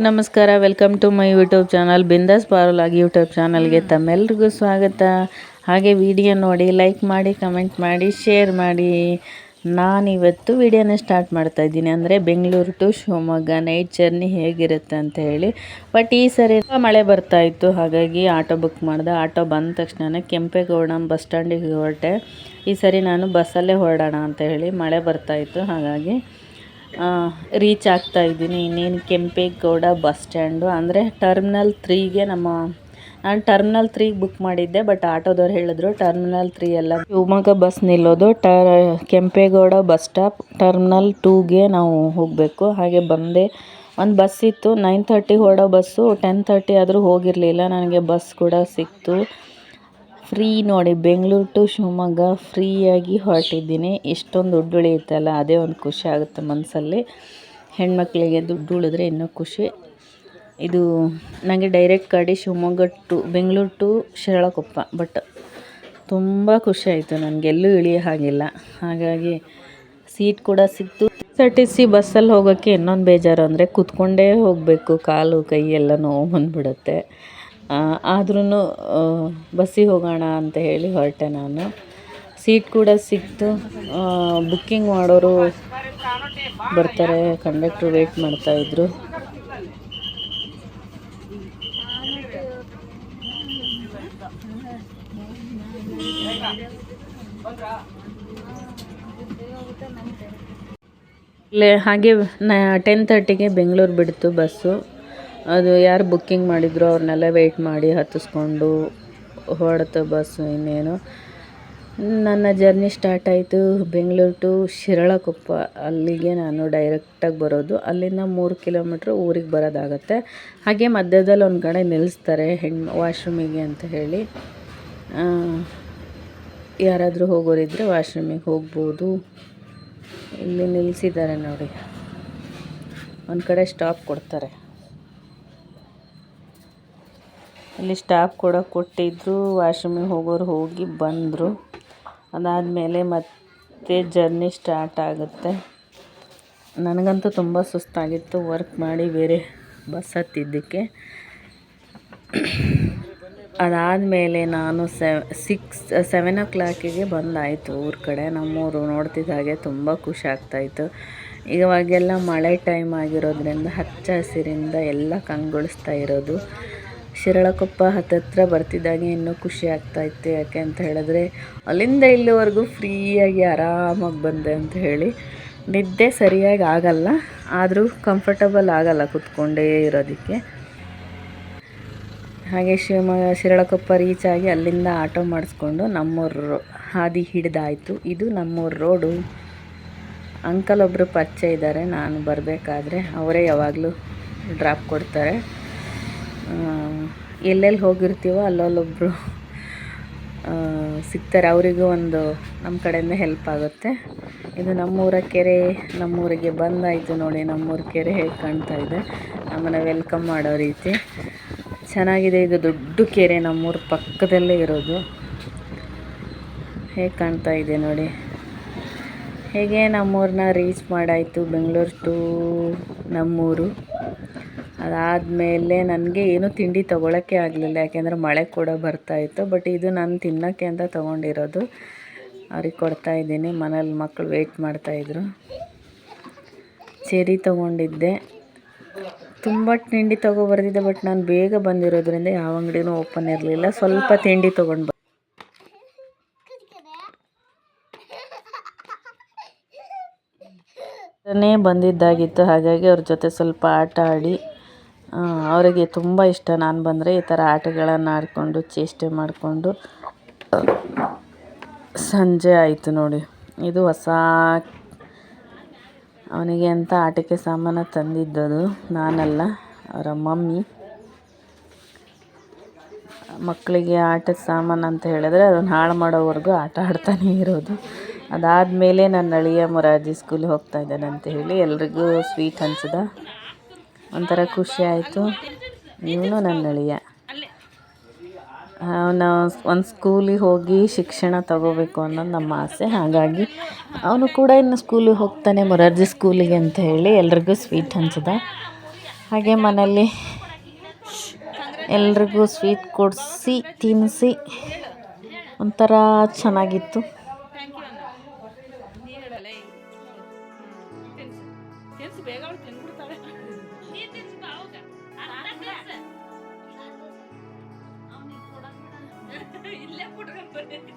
ನಮಸ್ಕಾರ. Welcome to my YouTube channel Bindaas ಪಾರುಲಾಗಿ YouTube ಚಾನಲ್ಗೆ ತಮ್ಮೆಲ್ರಿಗೂ ಸ್ವಾಗತ. ಹಾಗೆ ವಿಡಿಯೋ ನೋಡಿ ಲೈಕ್ ಮಾಡಿ ಕಮೆಂಟ್ ಮಾಡಿ ಶೇರ್ ಮಾಡಿ. ನಾನಿವತ್ತು ವಿಡಿಯೋನ ಸ್ಟಾರ್ಟ್ ಮಾಡ್ತಾ ಇದ್ದೀನಿ. ಅಂದರೆ Bengaluru to Shivamogga night journey ಹೇಗಿರುತ್ತೆ ಅಂತ ಹೇಳಿ. ಬಟ್ ಈ ಸರಿ ಮಳೆ ಬರ್ತಾ ಇತ್ತು. ಹಾಗಾಗಿ ಆಟೋ ಬುಕ್ ಮಾಡಿದೆ. ಆಟೋ ಬಂದ ತಕ್ಷಣ ಕೆಂಪೇಗೌಡ ಬಸ್ ಸ್ಟ್ಯಾಂಡಿಗೆ ಹೊರಟೆ. ಈ ಸರಿ ನಾನು ಬಸ್ಸಲ್ಲೇ ಹೊರಡೋಣ ಅಂತ ಹೇಳಿ ಮಳೆ ಬರ್ತಾ ಇತ್ತು. ಹಾಗಾಗಿ ರೀಚ್ ಆಗ್ತಾ ಇದ್ದೀನಿ. ಇನ್ನೇನು ಕೆಂಪೇಗೌಡ ಬಸ್ ಸ್ಟ್ಯಾಂಡು ಅಂದರೆ ಟರ್ಮಿನಲ್ ತ್ರೀಗೆ ನಮ್ಮ, ನಾನು ಟರ್ಮಿನಲ್ ತ್ರೀಗೆ ಬುಕ್ ಮಾಡಿದ್ದೆ ಬಟ್ ಆಟೋದವ್ರು ಹೇಳಿದ್ರು ಟರ್ಮಿನಲ್ ತ್ರೀ ಎಲ್ಲ ಶಿವಮೊಗ್ಗ ಬಸ್ ನಿಲ್ಲೋದು. ಟರ್ ಕೆಂಪೇಗೌಡ ಬಸ್ ಸ್ಟಾಪ್ ಟರ್ಮಿನಲ್ ಟೂಗೆ ನಾವು ಹೋಗಬೇಕು. ಹಾಗೆ ಬಂದೆ. ಒಂದು ಬಸ್ ಇತ್ತು. ನೈನ್ ತರ್ಟಿ ಹೊರಡೋ ಬಸ್ಸು ಟೆನ್ ತರ್ಟಿ ಆದರೂ ಹೋಗಿರಲಿಲ್ಲ. ನನಗೆ ಬಸ್ ಕೂಡ ಸಿಕ್ತು. ಫ್ರೀ ನೋಡಿ, ಬೆಂಗಳೂರು ಟು ಶಿವಮೊಗ್ಗ ಫ್ರೀಯಾಗಿ ಹೊರಟಿದ್ದೀನಿ. ಎಷ್ಟೊಂದು ದುಡ್ಡು ಉಳಿಯುತ್ತಲ್ಲ, ಅದೇ ಒಂದು ಖುಷಿ ಆಗುತ್ತೆ ಮನಸ್ಸಲ್ಲಿ ಹೆಣ್ಮಕ್ಳಿಗೆ ದುಡ್ಡು ಉಳಿದ್ರೆ ಇನ್ನೂ ಖುಷಿ. ಇದು ನನಗೆ ಡೈರೆಕ್ಟ್ ಗಾಡಿ Shivamogga to, Bengaluru to Shiralakoppa but ತುಂಬ ಖುಷಿ ಆಯಿತು ನನಗೆಲ್ಲೂ ಇಳಿಯೋ ಹಾಗಿಲ್ಲ. ಹಾಗಾಗಿ ಸೀಟ್ ಕೂಡ ಸಿಕ್ತು. ಎಸ್ ಆರ್ ಟಿ ಸಿ ಬಸ್ಸಲ್ಲಿ ಹೋಗೋಕ್ಕೆ ಇನ್ನೊಂದು ಬೇಜಾರು ಅಂದರೆ ಕೂತ್ಕೊಂಡೇ ಹೋಗಬೇಕು, ಕಾಲು, ಕೈ ಎಲ್ಲ ನೋವು ಬಂದುಬಿಡುತ್ತೆ. ಆದ್ರೂ ಬಸ್ಸಿಗೆ ಹೋಗೋಣ ಅಂತ ಹೇಳಿ ಹೊರಟೆ ನಾನು. ಸೀಟ್ ಕೂಡ ಸಿಕ್ತು. ಬುಕ್ಕಿಂಗ್ ಮಾಡೋರು ಬರ್ತಾರೆ, ಕಂಡಕ್ಟ್ರು ವೇಟ್ ಮಾಡ್ತಾಯಿದ್ರು ಹಾಗೆ ಟೆನ್ ತರ್ಟಿಗೆ ಬೆಂಗಳೂರು ಬಿಡ್ತು ಬಸ್ಸು. ಅದು ಯಾರು ಬುಕ್ಕಿಂಗ್ ಮಾಡಿದ್ರು ಅವ್ರನ್ನೆಲ್ಲ ವೆಯ್ಟ್ ಮಾಡಿ ಹತ್ತಿಸ್ಕೊಂಡು ಹೊರಡ್ತು ಬಸ್ಸು ಇನ್ನೇನು. ನನ್ನ ಜರ್ನಿ ಸ್ಟಾರ್ಟ್ ಆಯಿತು ಬೆಂಗಳೂರು ಟು ಶಿರಾಳಕೊಪ್ಪ. ಅಲ್ಲಿಗೆ ನಾನು ಡೈರೆಕ್ಟಾಗಿ ಬರೋದು. ಅಲ್ಲಿಂದ ಮೂರು ಕಿಲೋಮೀಟ್ರ್ ಊರಿಗೆ ಬರೋದಾಗತ್ತೆ. ಹಾಗೆ ಮಧ್ಯದಲ್ಲಿ ಒಂದು ಕಡೆ ನಿಲ್ಲಿಸ್ತಾರೆ ಹೆಣ್ಣು ವಾಶ್ರೂಮಿಗೆ ಅಂತ ಹೇಳಿ. ಯಾರಾದರೂ ಹೋಗೋರಿದ್ದರೆ ವಾಶ್ರೂಮಿಗೆ ಹೋಗ್ಬೋದು. ಇಲ್ಲಿ ನಿಲ್ಲಿಸಿದ್ದಾರೆ ನೋಡಿ. ಒಂದು ಕಡೆ ಸ್ಟಾಪ್ ಕೊಡ್ತಾರೆ. ಇಲ್ಲಿ ಸ್ಟಾಪ್ ಕೂಡ ಕೊಟ್ಟಿದ್ದರು ವಾಶ್ರೂಮಿಗೆ ಹೋಗೋರು ಹೋಗಿ ಬಂದರು. ಅದಾದಮೇಲೆ ಮತ್ತೆ ಜರ್ನಿ ಸ್ಟಾರ್ಟ್ ಆಗುತ್ತೆ. ನನಗಂತೂ ತುಂಬ ಸುಸ್ತಾಗಿತ್ತು, ವರ್ಕ್ ಮಾಡಿ ಬೇರೆ ಬಸ್ ಹತ್ತಿದ್ದಕ್ಕೆ. ಅದಾದಮೇಲೆ ನಾನು ಸಿಕ್ಸ್, ಸೆವೆನ್ ಓ ಕ್ಲಾಕಿಗೆ ಬಂದಾಯಿತು ಊರ ಕಡೆ. ನಮ್ಮೂರು ನೋಡ್ತಿದ್ದ ಹಾಗೆ ತುಂಬ ಖುಷಿ ಆಗ್ತಾಯಿತ್ತು. ಇವಾಗೆಲ್ಲ ಮಳೆ ಟೈಮ್ ಆಗಿರೋದ್ರಿಂದ ಹಚ್ಚ ಹಸಿರಿಂದ ಎಲ್ಲ ಕಂಗೊಳಿಸ್ತಾ ಇರೋದು. ಶಿರಾಳಕೊಪ್ಪ ಹತ್ತತ್ರ ಬರ್ತಿದ್ದಾಗೆ ಇನ್ನೂ ಖುಷಿ ಆಗ್ತಾಯಿತ್ತು ಯಾಕೆ ಅಂತ ಹೇಳಿದ್ರೆ, ಅಲ್ಲಿಂದ ಇಲ್ಲಿವರೆಗೂ ಫ್ರೀಯಾಗಿ ಆರಾಮಾಗಿ ಬಂದೆ ಅಂತ ಹೇಳಿ. ನಿದ್ದೆ ಸರಿಯಾಗಿ ಆಗಲ್ಲ, ಆದರೂ ಕಂಫರ್ಟಬಲ್ ಆಗಲ್ಲ ಕೂತ್ಕೊಂಡೇ ಇರೋದಕ್ಕೆ. ಹಾಗೆ ಶಿವಮೊಗ್ಗ ಶಿರಾಳಕೊಪ್ಪ ರೀಚ್ ಆಗಿ ಅಲ್ಲಿಂದ ಆಟೋ ಮಾಡಿಸ್ಕೊಂಡು ನಮ್ಮೂರು ಹಾದಿ ಹಿಡಿದಾಯಿತು. ಇದು ನಮ್ಮೂರು ರೋಡು. ಅಂಕಲ್ ಒಬ್ಬರು ಪರಿಚಯ ಇದ್ದಾರೆ, ನಾನು ಬರಬೇಕಾದ್ರೆ ಅವರೇ ಯಾವಾಗಲೂ ಡ್ರಾಪ್ ಕೊಡ್ತಾರೆ. ಎಲ್ಲೆಲ್ಲಿ ಹೋಗಿರ್ತೀವೋ ಅಲ್ಲೊಬ್ಬರು ಸಿಗ್ತಾರೆ. ಅವರಿಗೂ ಒಂದು ನಮ್ಮ ಕಡೆಯಿಂದ ಹೆಲ್ಪ್ ಆಗುತ್ತೆ. ಇದು ನಮ್ಮೂರ ಕೆರೆ, ನಮ್ಮೂರಿಗೆ ಬಂದಾಯಿತು ನೋಡಿ, ನಮ್ಮೂರ ಕೆರೆ ಹೇಗೆ ಕಾಣ್ತಾ ಇದೆ. ನಮ್ಮನ್ನು ವೆಲ್ಕಮ್ ಮಾಡೋ ರೀತಿ. ಚೆನ್ನಾಗಿದೆ ಇದು ದೊಡ್ಡ ಕೆರೆ, ನಮ್ಮೂರ ಪಕ್ಕದಲ್ಲೇ ಇರೋದು. ಹೇಗೆ ಕಾಣ್ತಾ ಇದೆ ನೋಡಿ. ಹೇಗೆ ನಮ್ಮೂರನ್ನ ರೀಚ್ ಮಾಡಾಯಿತು, ಬೆಂಗಳೂರು ಟು ನಮ್ಮೂರು. ಅದಾದಮೇಲೆ ನನಗೆ ಏನು ತಿಂಡಿ ತೊಗೊಳಕ್ಕೆ ಆಗಲಿಲ್ಲ. ಯಾಕೆಂದರೆ ಮಳೆ ಕೂಡ ಬರ್ತಾಯಿತ್ತು ಬಟ್ ಇದು ನಾನು ತಿನ್ನೋಕ್ಕೆ ಅಂತ ತೊಗೊಂಡಿರೋದು. ಅವ್ರಿಗೆ ಕೊಡ್ತಾ ಇದ್ದೀನಿ. ಮನೇಲಿ ಮಕ್ಕಳು ವೆಯ್ಟ್ ಮಾಡ್ತಾಯಿದ್ರು ಚೆರಿ ತೊಗೊಂಡಿದ್ದೆ. ತುಂಬ ತಿಂಡಿ ತೊಗೊಬರ್ದಿದ್ದೆ ಬಟ್ ನಾನು ಬೇಗ ಬಂದಿರೋದ್ರಿಂದ ಯಾವ ಅಂಗಡಿನೂ ಓಪನ್ ಇರಲಿಲ್ಲ. ಸ್ವಲ್ಪ ತಿಂಡಿ ತೊಗೊಂಡು ಬಂದಿದ್ದಾಗಿತ್ತು. ಹಾಗಾಗಿ ಅವ್ರ ಜೊತೆ ಸ್ವಲ್ಪ ಆಟ ಆಡಿ ಅವರಿಗೆ ತುಂಬ ಇಷ್ಟ. ನಾನು ಬಂದರೆ ಈ ಥರ ಆಟಗಳನ್ನು ಆಡಿಕೊಂಡು, ಚೇಷ್ಟೆ ಮಾಡಿಕೊಂಡು, ಸಂಜೆ ಆಯಿತು ನೋಡಿ. ಇದು ಹೊಸ ಅವನಿಗೆ ಅಂತ ಆಟಿಕೆ ಸಾಮಾನು ತಂದಿದ್ದದು, ನಾನಲ್ಲ, ಅವರ ಮಮ್ಮಿ. ಮಕ್ಕಳಿಗೆ ಆಟದ ಸಾಮಾನು ಅಂತ ಹೇಳಿದ್ರೆ ಅದನ್ನು ಹಾಳು ಮಾಡೋವರೆಗೂ ಆಟ ಆಡ್ತಾನೆ ಇರೋದು. ಅದಾದಮೇಲೆ ನನ್ನ ಅಳಿಯ ಮೊರಾರ್ಜಿ ಸ್ಕೂಲಿಗೆ ಹೋಗ್ತಾ ಅಂತ ಹೇಳಿ ಎಲ್ರಿಗೂ ಸ್ವೀಟ್ ಹಂಚ್ದ ಒಂಥರ ಖುಷಿ ಆಯಿತು. ಇವನು ನನ್ನ ಅಳಿಯ. ಅವನ ಒಂದು ಸ್ಕೂಲಿಗೆ ಹೋಗಿ ಶಿಕ್ಷಣ ತಗೋಬೇಕು ಅನ್ನೋದು ನಮ್ಮ ಆಸೆ. ಹಾಗಾಗಿ ಅವನು ಕೂಡ ಇನ್ನು ಸ್ಕೂಲಿಗೆ ಹೋಗ್ತಾನೆ, ಮೊರಾರ್ಜಿ ಸ್ಕೂಲಿಗೆ ಅಂತ ಹೇಳಿ ಎಲ್ರಿಗೂ ಸ್ವೀಟ್ ಹಂಚಿದೆ ಹಾಗೆ ಮನೆಯಲ್ಲಿ ಎಲ್ರಿಗೂ ಸ್ವೀಟ್ ಕೊಡಿಸಿ ತಿನ್ನಿಸಿ ಒಂಥರ ಚೆನ್ನಾಗಿತ್ತು. 取れない。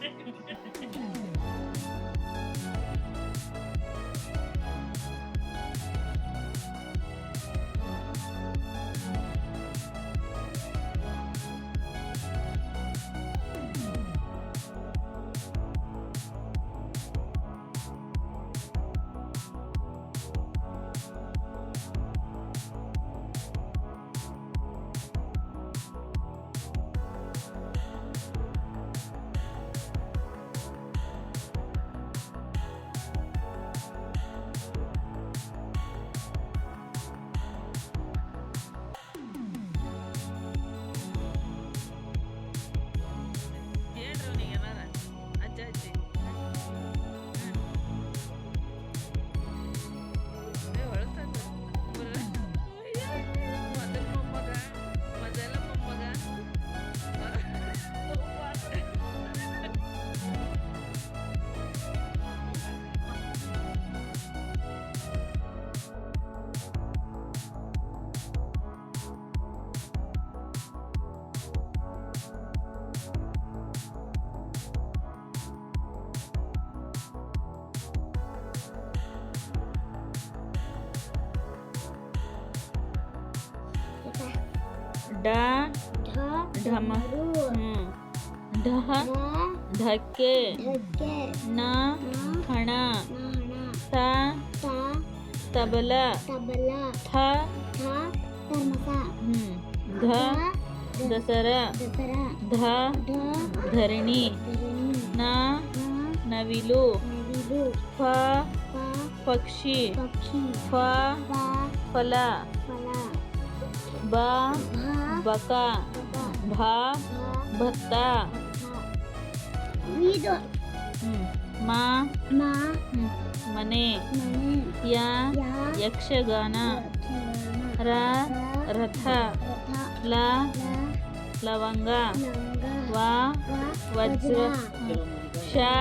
ड ढम ढह ढके न हण स तबल थ ध दसर. ध धरणी. न नविलो. फ पक्षी. फ फला. ब बका भा भत्ता। हम्म, मा मा। मने। या यक्षगान। रा रथ। ला लवंगा। वा वज्र। शा।